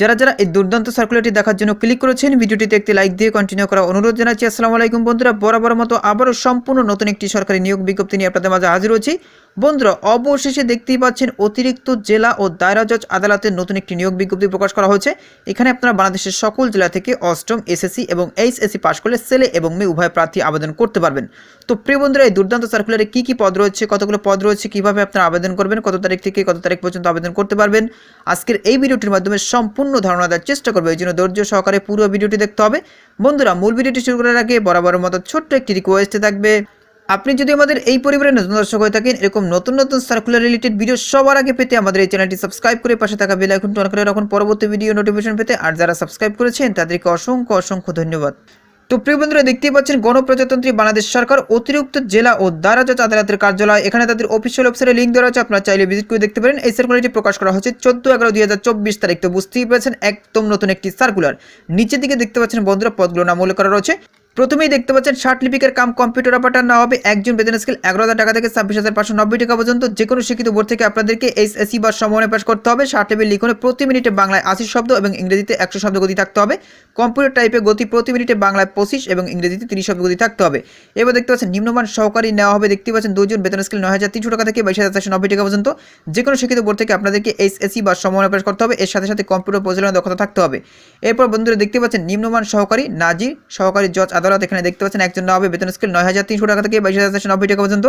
যারা যারা এই দুর্দান্ত সার্কুলারটি দেখার জন্য ক্লিক করেছেন, ভিডিওটিতে একটি লাইক দিয়ে কন্টিনিউ করা অনুরোধ জানাচ্ছি। আসসালামু আলাইকুম বন্ধুরা, বরাবর মতো আবারও সম্পূর্ণ নতুন একটি সরকারি নিয়োগ বিজ্ঞপ্তি নিয়ে আপনাদের মাঝে হাজির হচ্ছি। বন্ধুরা, অবশেষে দেখতেই পাচ্ছেন অতিরিক্ত জেলা ও দায়রা জজ আদালতের নতুন একটি নিয়োগ বিজ্ঞপ্তি প্রকাশ করা হয়েছে। এখানে আপনারা বাংলাদেশের সকল জেলা থেকে অষ্টম, এসএসসি এবং এইচএসসি পাশ করলে ছেলে এবং মেয়ে উভয় প্রার্থী আবেদন করতে পারবেন। তো প্রিয় বন্ধুরা, এই দুর্দান্ত সার্কুলারে কী কী পদ রয়েছে, কতগুলো পদ রয়েছে, কীভাবে আপনারা আবেদন করবেন, কত তারিখ থেকে কত তারিখ পর্যন্ত আবেদন করতে পারবেন, আজকের এই ভিডিওটির মাধ্যমে সম্পূর্ণ ধারণা দেওয়ার চেষ্টা করবে। এই জন্য ধৈর্য সহকারে পুরো ভিডিওটি দেখতে হবে। বন্ধুরা, মূল ভিডিওটি শুরু করার আগে বরাবরের মতো ছোট্ট একটি রিকোয়েস্টে থাকবে। আপনি যদি আমাদের এই পরিবারের নতুন দর্শক হয়ে থাকেন, এরকম নতুন নতুন সার্কুলার রিলেটেড ভিডিও সবার আগে পেতে আমাদের এই চ্যানেলটি সাবস্ক্রাইব করে পাশে থাকা বেল আইকনটি অন করে রাখুন। পরবর্তী ভিডিও নোটিফিকেশন পেতে আর যারা সাবস্ক্রাইব করেছেন, তাদেরকে অসংখ্য অসংখ্য ধন্যবাদ। তো প্রিয় বন্ধুরা, দেখতেই পাচ্ছেন গণপ্রজাতন্ত্রী বাংলাদেশ সরকার অতিরিক্ত জেলা ও দারা জজ আদালতের কার্যালয়। এখানে তাদের অফিসিয়াল ওয়েবসাইটে লিঙ্ক দেওয়া আছে আপনারা চাইলে ভিজিট করে দেখতে পারেন। এই সার্কুলারটি প্রকাশ করা হচ্ছে চোদ্দ এগারো দুই হাজার চব্বিশ তারিখ। তো বুঝতেই পেরেছেন, একদম নতুন একটি সার্কুলার নিচের দিকে দেখতে পাচ্ছেন বন্ধুরা, পদগুলো নাম উল্লেখ করা রয়েছে। প্রথমেই দেখতে পাচ্ছেন ষাট লিপিকের কাম কম্পিউটার অপারেটর না হবে। একজন বেতন স্কেল এগারো হাজার টাকা থেকে ছাব্বিশ হাজার পাঁচশো নব্বই টাকা পর্যন্ত। যে কোনো শিক্ষিত বোর্ড থেকে আপনাদেরকে এইচএসসি বা সমন্বয় পাশ করতে হবে। ষাট লেভেল লিখনে, প্রতি মিনিটে বাংলায় আশি শব্দ এবং ইংরেজিতে একশো শব্দ গতি থাকতে হবে। কম্পিউটার টাইপে গতি প্রতি মিনিটে বাংলায় পঁচিশ এবং ইংরেজিতে তিরিশ শব্দ গতি থাকতে হবে। এবার দেখতে পাচ্ছেন নিম্নমান সহকারী নেওয়া হবে। দেখতে পাচ্ছেন দুজন বেতন স্কেল নয় হাজার তিনশো টাকা থেকে বাইশ হাজার চারশো নব্বই টাকা পর্যন্ত। যে কোনো শিক্ষিত বোর্ড থেকে আপনাদেরকে এইচএসসি বা সমন্বয় পাশ করতে হবে। এর সাথে সাথে কম্পিউটার পরিচালনা দক্ষতা থাকতে হবে। এরপর বন্ধুরা দেখতে পাচ্ছেন নিম্নমান সহকারী নাজির, সহকারী জজ আদালত এখানে দেখতে পাচ্ছেন একজন হবে বেতন স্কেল নয় হাজার তিনশো টাকা থেকে বাইশ হাজার চারশো নব্বই টাকা পর্যন্ত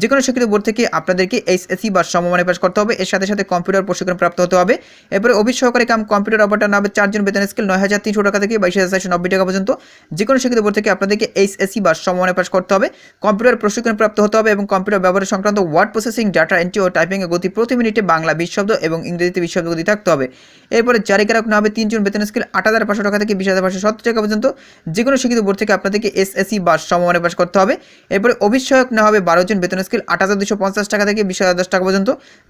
যে কোনো শিক্ষিত বোর্ড থেকে আপনাদেরকে এইচএসসি বা সমমানে পাশ করতে হবে। এর সাথে সাথে কম্পিউটার প্রশিক্ষণ প্রাপ্ত হতে হবে। এরপরে অফিস সহকারী কাম কম্পিউটার অপারেটর না হবে চারজন বেতন স্কেল নয় হাজার তিনশো টাকা থেকে বাইশ হাজার চারশো নব্বই টাকা পর্যন্ত যে কোনো শিক্ষিত বোর্ড থেকে আপনাদেরকে এইচএসসি বা সমমানে পাশ করতে হবে। কম্পিউটার প্রশিক্ষণ প্রাপ্ত হতে হবে এবং কম্পিউটার ব্যবহার সংক্রান্ত ওয়ার্ড প্রসেসিং ডাটা এন্ট্রি ও টাইপিংয়ের গতি প্রতি মিনিটে বাংলা বিশ এবং ইংরেজিতে বিশ গতি থাকতে হবে। এরপরে জারিকারক না হবে তিনজন বেতন স্কেল আট হাজার পাঁচশো টাকা থেকে বিশ হাজার পাঁচশো সত্তর টাকা পর্যন্ত যে কোনো শিক্ষিত বোর্ড থেকে আপনাদেরকে এসএসসি বা সমমানে পাশ করতে হবে। এরপরে অভিষয়ক না হবে বারো জন বেতন স্কেল আট হাজার দুশো পঞ্চাশ টাকা থেকে বিশ হাজার দশ টাকা পর্যন্ত।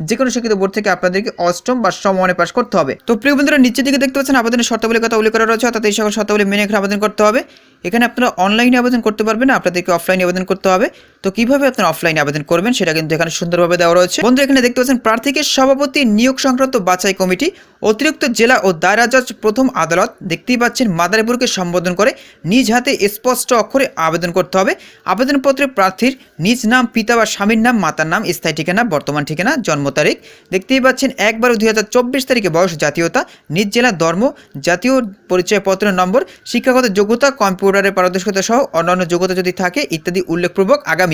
যে কোনো শিক্ষিত বোর্ড থেকে আপনাদেরকে অষ্টম বা সমমানে পাশ করতে হবে। তো প্রিয় বন্ধুরা, নিচের দিকে দেখতে পাচ্ছেন আবেদনের শর্তাবলী কথা উল্লেখ করা রয়েছে, অর্থাৎ এই সকল শর্তাবলী মেনে এখানে আবেদন করতে হবে। এখানে আপনারা অনলাইনে আবেদন করতে পারবেন, আপনাদেরকে অফলাইনে আবেদন করতে হবে। তো কীভাবে আপনারা অফলাইনে আবেদন করবেন সেটা কিন্তু এখানে সুন্দরভাবে দেওয়া রয়েছে। বন্ধু, এখানে দেখতে পাচ্ছেন, প্রার্থীকে সভাপতি নিয়োগ সংক্রান্ত বাছাই কমিটি, অতিরিক্ত জেলা ও দায়রা জজ প্রথম আদালত, দেখতেই পাচ্ছেন মাদারীপুরকে সম্বোধন করে নিজ হাতে স্পষ্ট অক্ষরে আবেদন করতে হবে। আবেদনপত্রে প্রার্থীর নিজ নাম, পিতা বা স্বামীর নাম, মাতার নাম, স্থায়ী ঠিকানা, বর্তমান ঠিকানা, জন্ম তারিখ। দেখতেই পাচ্ছেন একবার দুই হাজার চব্বিশ তারিখে বয়স, জাতীয়তা, নিজ জেলা ধর্ম, জাতীয় পরিচয়পত্র নম্বর, শিক্ষাগত যোগ্যতা, কম্পিউটারের পারদর্শিতা সহ অন্যান্য যোগ্যতা যদি থাকে, ইত্যাদি উল্লেখপূর্বক আগামী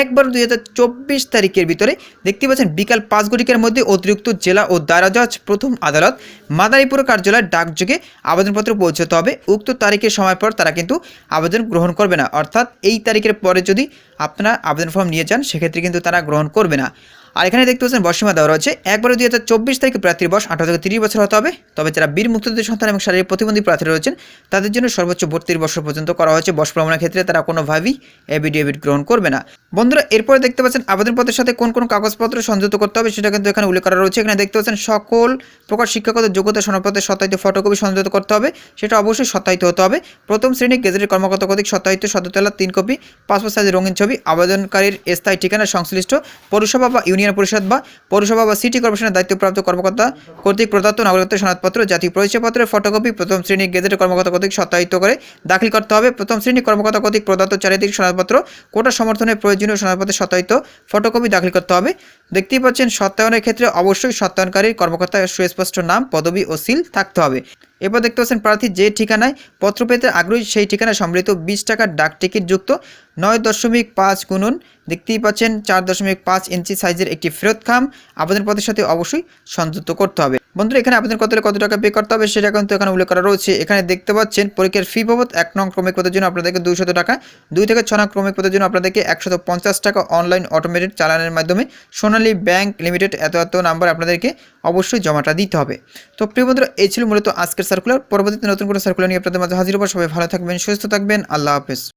একবার দুই হাজার চব্বিশ তারিখের ভিতরে দেখতে পাচ্ছেন বিকাল পাঁচ ঘটিকার মধ্যে অতিরিক্ত জেলা ও দায়রা জজ প্রথম আদালত মাদারীপুর কার্যালয়ের ডাকযোগে আবেদনপত্র পৌঁছতে হবে। উক্ত তারিখের সময় পর তারা কিন্তু আবেদন গ্রহণ করবে না। অর্থাৎ এই তারিখের পরে যদি আপনারা আবেদন ফর্ম নিয়ে যান, সেক্ষেত্রে কিন্তু তারা গ্রহণ করবে না। আর এখানে দেখতে পাচ্ছেন বয়সীমা দেওয়া রয়েছে। একবারে দুই হাজার চব্বিশ তারিখে প্রার্থীর বয়স আঠারো থেকে তিরিশ বছর হতে হবে। তবে যারা বীর মুক্তিযুদ্ধ সন্তান এবং শারীরিক প্রতিবন্ধী প্রার্থী রয়েছেন, তাদের জন্য সর্বোচ্চ বত্রিশ বছর পর্যন্ত করা হয়েছে। বয়স প্রমাণের ক্ষেত্রে তারা কোনোভাবেই এভিডেভিট গ্রহণ করবে না। বন্ধুরা, এরপরে দেখতে পাচ্ছেন আবেদনপত্রের সাথে কোন কোন কাগজপত্র সংযুক্ত করতে হবে সেটা কিন্তু এখানে উল্লেখ করা রয়েছে। এখানে দেখতে পাচ্ছেন সকল প্রকার শিক্ষাগত যোগ্যতা সনদপত্রের সত্যায়িত ফটোকপি সংযুক্ত করতে হবে। সেটা অবশ্যই সত্যায়িত হতে হবে। প্রথম শ্রেণি গেজেটের কর্মকর্তা কর্তৃক সত্যায়িত সদতলা তিন কপি, পাসপোর্ট সাইজের রঙিন ছবি, আবেদনকারীর স্থায়ী ঠিকানা সংশ্লিষ্ট পৌরসভা বা ইউনিয়ন পরিষদ বা পৌরসভা বা সিটি কর্পোরেশনের দায়িত্বপ্রাপ্ত কর্মকর্তা কর্তৃক প্রদত্ত নাগরিকত্ব সনদপত্র জাতীয় পরিচয়পত্রের ফটোকপি, প্রথম শ্রেণির গেজেটের কর্মকর্তা কর্তৃক সত্যায়িত করে দাখিল করতে হবে। প্রথম শ্রেণির কর্মকর্তা কর্তৃক প্রদত্ত চারিত্রিক সনদপত্র, কোটা সমর্থনের প্রয়োজনীয় সনদপত্রের সত্যায়িত ফটোকপি দাখিল করতে হবে। দেখতেই পাচ্ছেন, সত্যায়নের ক্ষেত্রে অবশ্যই সত্যায়নকারীর কর্মকর্তার সুস্পষ্ট নাম, পদবি ও সিল থাকতে হবে। এরপর দেখতে পাচ্ছেন, প্রার্থী যে ঠিকানায় পত্র পেতে আগ্রহী সেই ঠিকানায় সম্মিলিত বিশ টাকার ডাক টিকিট যুক্ত নয় দশমিক পাঁচ গুণন। দেখতেই পাচ্ছেন, চার দশমিক পাঁচ ইঞ্চি সাইজের একটি ফেরত খাম। আবেদনপত্রের সাথে অবশ্যই সংযুক্ত করতে হবে। বন্ধুরা, এখানে আবেদন করতে কত টাকা পে করতে হবে সেটা কিন্তু এখানে উল্লেখ করা রয়েছে। এখানে দেখতে পাচ্ছেন, পরীক্ষার ফি বাবদ এক নং ক্রমিক পদের জন্য আপনাদেরকে দুইশত টাকা, দুই থেকে ছ নং ক্রমিক পদের জন্য আপনাদেরকে একশত পঞ্চাশ টাকা অনলাইন অটোমেটেড চালানের মাধ্যমে সোনালী ব্যাংক লিমিটেড এত এত নাম্বার আপনাদেরকে অবশ্যই জমাটা দিতে হবে। তো প্রিয় বন্ধুরা, এই ছিল মূলত আজকের সার্কুলার পরবর্তীতে নতুন কোনো সার্কুলার নিয়ে আপনাদের মাঝে হাজির হবার সবাই ভালো থাকবেন, সুস্থ থাকবেন। আল্লাহ হাফেজ।